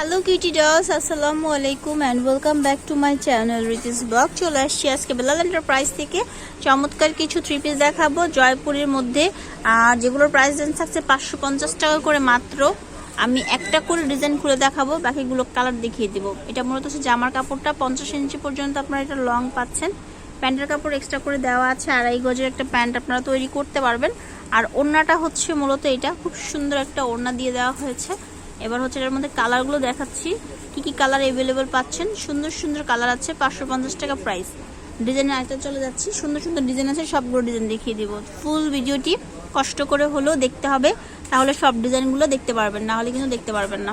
Hello cutie dolls আসসালামু আলাইকুম and welcome back to my channel Riti's blog চলে আসছি আজকে বেলাল এন্টারপ্রাইজ থেকে। চমৎকার কিছু থ্রি পিস দেখাবো। জয়পুরের মধ্যে আর যেগুলোর প্রাইস রেঞ্জ থাকছে পাঁচশো পঞ্চাশ টাকা করে মাত্র। আমি একটা করে ডিজাইন খুলে দেখাবো, বাকিগুলো কালার দেখিয়ে দেবো। এটা মূলত হচ্ছে জামার কাপড়টা, পঞ্চাশ ইঞ্চি পর্যন্ত আপনারা এটা লং পাচ্ছেন। প্যান্টের কাপড় এক্সট্রা করে দেওয়া আছে, আড়াই গজের একটা প্যান্ট আপনারা তৈরি করতে পারবেন। আর ওড়নাটা হচ্ছে মূলত এটা, খুব সুন্দর একটা ওড়না দিয়ে দেওয়া হয়েছে। এবার হচ্ছে এটার মধ্যে কালারগুলো দেখাচ্ছি। কি কি কালার অ্যাভেলেবেল পাচ্ছেন? সুন্দর সুন্দর কালার আছে, পাঁচশো পঞ্চাশ টাকা প্রাইস ডিজাইনের আরেকটা চলে যাচ্ছি। সুন্দর সুন্দর ডিজাইন আছে, সবগুলো ডিজাইন দেখিয়ে দিব। ফুল ভিডিওটি কষ্ট করে হলেও দেখতে হবে। তাহলে সব ডিজাইনগুলো দেখতে পারবেন, না হলে কিন্তু দেখতে পারবেন না।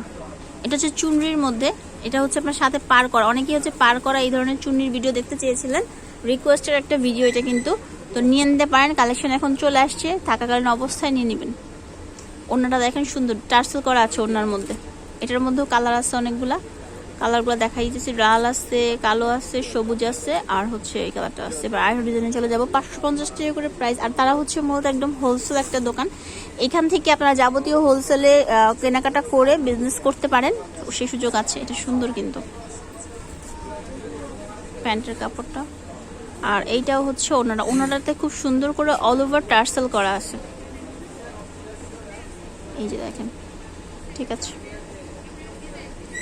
এটা হচ্ছে চুনরির মধ্যে। এটা হচ্ছে আপনার সাথে পার করা। অনেকেই হচ্ছে পার করা এই ধরনের চুনরির ভিডিও দেখতে চেয়েছিলেন। রিকোয়েস্টের একটা ভিডিও এটা কিন্তু। তো নিয়ে নিতে পারেন কালেকশন এখন চলে আসছে। থাকাকালীন অবস্থায় নিয়ে নেবেন। ওড়নাটা দেখেন সুন্দর, টার্সেল করা আছে ওড়নার মধ্যে। এটার মধ্যেও কালার আছে অনেকগুলা। কালারগুলো দেখা দিতেছি, লাল আছে, কালো আছে, সবুজ আছে, আর হচ্ছে এই কালারটা আছে। এবার আরেকটা ডিজাইনে চলে যাব, পাঁচশো পঞ্চাশ টাকা করে প্রাইস আর তারা হচ্ছে মূলত একদম হোলসেল একটা দোকান। এখান থেকে আপনারা যাবতীয় হোলসেলে কেনাকাটা করে বিজনেস করতে পারেন। সেই সুযোগ আছে, এটা সুন্দর কিন্তু। প্যান্টের কাপড়টা। আর এইটাও হচ্ছে ওনারা। ওনারাতে খুব সুন্দর করে অল ওভার টার্সেল করা আছে। এই যে দেখেন ঠিক আছে।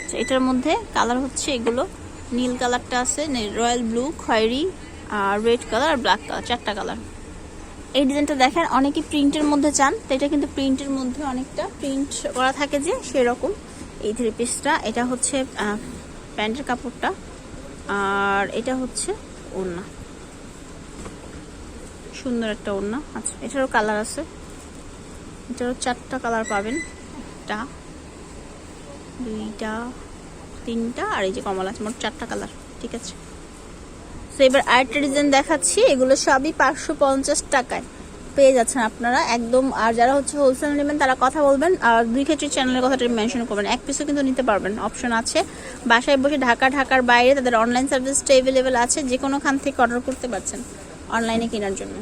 আচ্ছা, এটার মধ্যে কালার হচ্ছে এগুলো। নীল কালারটা আছে রয়্যাল ব্লু খয়েরি আর রেড কালার আর ব্ল্যাক কালার চারটা কালার এই ডিজাইনটা দেখেন অনেকে প্রিন্টের মধ্যে চান তো এটা কিন্তু প্রিন্টের মধ্যে অনেকটা প্রিন্ট করা থাকে যে সেরকম। এই থ্রি পিসটা এটা হচ্ছে প্যান্টের কাপড়টা আর এটা হচ্ছে ওড়না। সুন্দর একটা ওড়না। আচ্ছা এটারও কালার আছে। এটারও চারটা কালার পাবেন। একটা, দুইটা, তিনটা, আর এই যে কমলা আছে, মোট চারটা কালার ঠিক আছে? তো এবার আরেকটা ডিজাইন দেখাচ্ছি, এগুলো সবই পাঁচশো পঞ্চাশ টাকায়। পেয়ে যাচ্ছেন আপনারা, একদম, আর যারা হচ্ছে হোলসেল নেবেন, তারা কথা বলবেন, আর দুই ক্ষেত্রে চ্যানেলের কথাটা মেনশন করবেন। এক পিসও কিন্তু নিতে পারবেন অপশন আছে। বাসায় বসে ঢাকা, ঢাকার বাইরে তাদের অনলাইন সার্ভিসটা অ্যাভেলেবেল আছে যে কোনোখান থেকে অর্ডার করতে পারছেন অনলাইনে কেনার জন্য।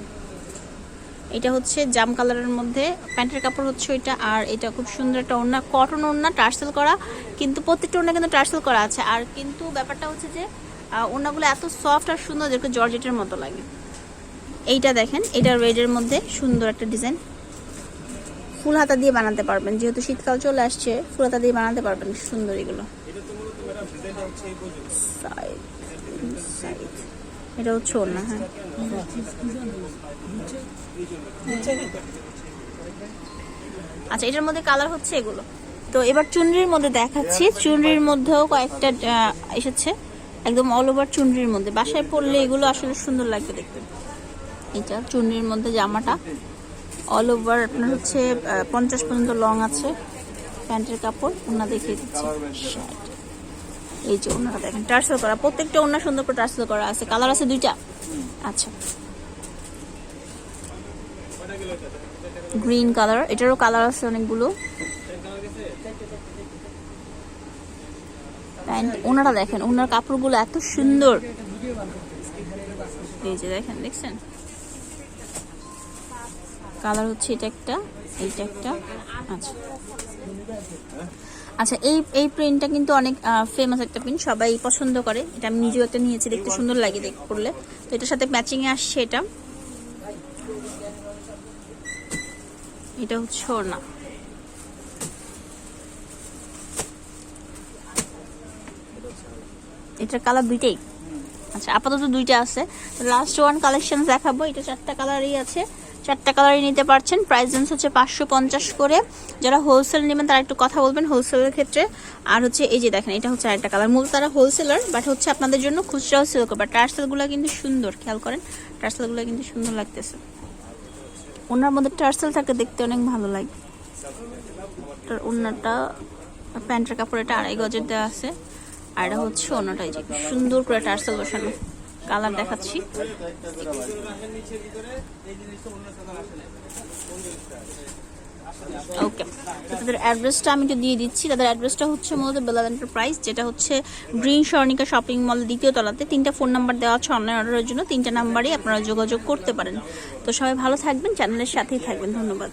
এটা হচ্ছে জাম কালারের মধ্যে। প্যান্টের কাপড় হচ্ছে ওইটা আর এটা খুব সুন্দর একটা ওড়না কটন ওড়না টার্সেল করা। কিন্তু প্রত্যেকটা ওড়না কিন্তু টার্সেল করা আছে। আর কিন্তু ব্যাপারটা হচ্ছে যে ওড়নাগুলো এত সফট আর সুন্দর যেটা জর্জেটের মতো লাগে। এইটা দেখেন এটা রেডের মধ্যে সুন্দর একটা ডিজাইন ফুল হাতা দিয়ে বানাতে পারবেন। যেহেতু শীতকাল চলে আসছে ফুল হাতা দিয়ে বানাতে পারবেন সুন্দর এগুলো. এটা হচ্ছে ওড়না হ্যাঁ। আচ্ছা এটার মধ্যে কালার হচ্ছে এগুলো। তো এবার চুনরির মধ্যে দেখাচ্ছি। চুনরির মধ্যেও কয়েকটা এসেছে। একদম অল ওভার চুনরির মধ্যে। বাসায় পরলে এগুলো আসলে সুন্দর লাগবে দেখতে। এটা চুনরির মধ্যে জামাটা। অল ওভার আপনার হচ্ছে পঞ্চাশ পর্যন্ত লং আছে। প্যান্টের কাপড় ওনা দেখিয়ে দিচ্ছি। এই যে ওনাটা দেখেন, টার্সেল করা, প্রত্যেকটা ওনা সুন্দর করে টার্সেল করা আছে, কালার আছে দুইটা। আচ্ছা। গ্রিন কালার, এটারও কালার আছে অনেকগুলো। প্যান্ট ওনারা দেখেন, ওনার কাপড়গুলো এত সুন্দর। এই যে দেখেন, দেখছেন? কালার হচ্ছে এটা একটা, এইটা একটা আচ্ছা। আচ্ছা এই এই প্রিন্টটা কিন্তু অনেক ফেমাস একটা প্রিন্ট সবাই পছন্দ করে। এটা আমি নিজেও একটা নিয়েছি, দেখতে সুন্দর লাগে দেখ, করলে। তো এটার সাথে ম্যাচিং এ আসছে এটা। এটা হচ্ছে না এটার কালার দুইটাই। আচ্ছা আপাতত দুইটা আছে। লাস্ট ওয়ান কালেকশন দেখাবো, এটা চারটা কালারই আছে। চারটা কালারই নিতে পারছেন। প্রাইস রেঞ্জ হচ্ছে পাঁচশো পঞ্চাশ করে। যারা হোলসেল নেবেন, তারা একটু কথা বলবেন হোলসেলের ক্ষেত্রে। আর হচ্ছে এই যে দেখেন, এটা হচ্ছে আরেকটা কালার মূলত তারা হোলসেলার বাট হচ্ছে আপনাদের জন্য খুচরাও সেল করবে টার্সেলগুলো কিন্তু সুন্দর, খেয়াল করেন। টার্সেলগুলো কিন্তু সুন্দর লাগতেছে। ওনার মধ্যে টার্সেল থাকে দেখতে অনেক ভালো লাগে। ওনাটা, প্যান্টের কাপড় এটা আড়াই গজের দেওয়া আছে। আর এটা হচ্ছে অন্যটা এই যে সুন্দর করে টার্সেল বসানো। কালার দেখাচ্ছি। ওকে। তাদের অ্যাড্রেসটা আমি একটু দিয়ে দিচ্ছি। তাদের অ্যাড্রেসটা হচ্ছে মূলত বেলাল এন্টারপ্রাইজ, যেটা হচ্ছে গ্রিন স্বর্ণিকা শপিং মল দ্বিতীয় তলাতে। তিনটা ফোন নাম্বার দেওয়া আছে অনলাইন অর্ডারের জন্য। তিনটা নাম্বারই আপনারা যোগাযোগ করতে পারেন। তো সবাই ভালো থাকবেন, চ্যানেলের সাথেই থাকবেন। ধন্যবাদ।